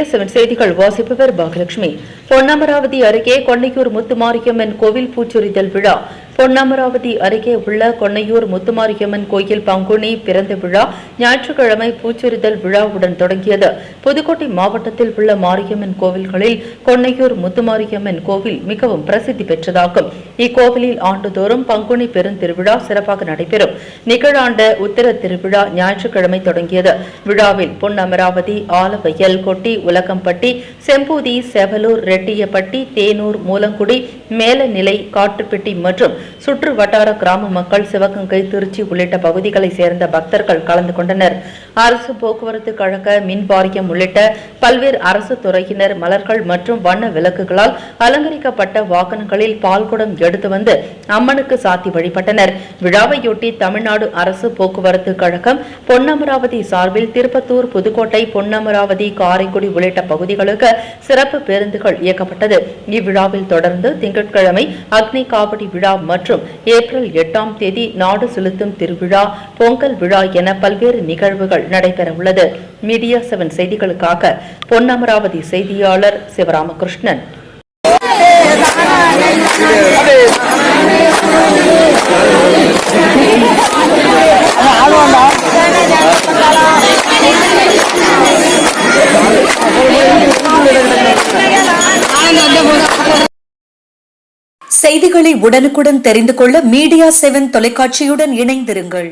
Seven செய்திகள் வாசிப்பவர் பாகலட்சுமி. பொன்னமராவதி அருகே கொன்னையூர் முத்துமாரியம்மன் கோவில் பூச்சொரிதல் விழா. பொன்னமராவதி அருகே உள்ள கொன்னையூர் முத்துமாரியம்மன் கோயில் பங்குனி பிறந்த விழா ஞாயிற்றுக்கிழமை பூச்சொரிதல் விழாவுடன் தொடங்கியது. புதுக்கோட்டை மாவட்டத்தில் உள்ள மாரியம்மன் கோவில்களில் கொன்னையூர் முத்துமாரியம்மன் கோவில் மிகவும் பிரசித்தி பெற்றதாகும். இக்கோவிலில் ஆண்டுதோறும் பங்குனி பெருந்திருவிழா சிறப்பாக நடைபெறும். நிகழாண்ட உத்தர திருவிழா ஞாயிற்றுக்கிழமை தொடங்கியது. விழாவில் பொன் அமராவதி ஆலவயல் கொட்டி உலகம்பட்டி செம்பூதி செவலூர் ரெட்டியப்பட்டி தேனூர் மூலங்குடி மேலநிலை காட்டுப்பட்டி மற்றும் சுற்று வட்டார கிராம மக்கள் சிவகங்கை திருச்சி உள்ளிட்ட பகுதிகளைச் சேர்ந்த பக்தர்கள் கலந்து கொண்டனர். அரசு போக்குவரத்து கழக மின் வாரியம் உள்ளிட்ட பல்வேறு அரசு துறையினர் மலர்கள் மற்றும் வண்ண விளக்குகளால் அலங்கரிக்கப்பட்ட வாகனங்களில் பால்குடம் எடுத்து வந்து அம்மனுக்கு சாத்தி வழிபட்டனர். விழாவையொட்டி தமிழ்நாடு அரசு போக்குவரத்து கழகம் பொன்னமராவதி சார்பில் திருப்பத்தூர் புதுக்கோட்டை பொன்னமராவதி காரைக்குடி உள்ளிட்ட பகுதிகளுக்கு சிறப்பு பேருந்துகள் இயக்கப்பட்டது. இவ்விழாவில் தொடர்ந்து திங்கட்கிழமை அக்னி காவடி விழா மற்றும் ஏப்ரல் எட்டாம் தேதி நாடு செலுத்தும் திருவிழா பொங்கல் விழா என பல்வேறு நிகழ்வுகள் நடைபெறவுள்ளது. மீடியா செவன் செய்திகளுக்காக பொன்னமராவதி செய்தியாளர் சிவராமகிருஷ்ணன். செய்திகளை உடனுக்குடன் தெரிந்து கொள்ள மீடியா செவன் தொலைக்காட்சியுடன் இணைந்திருங்கள்.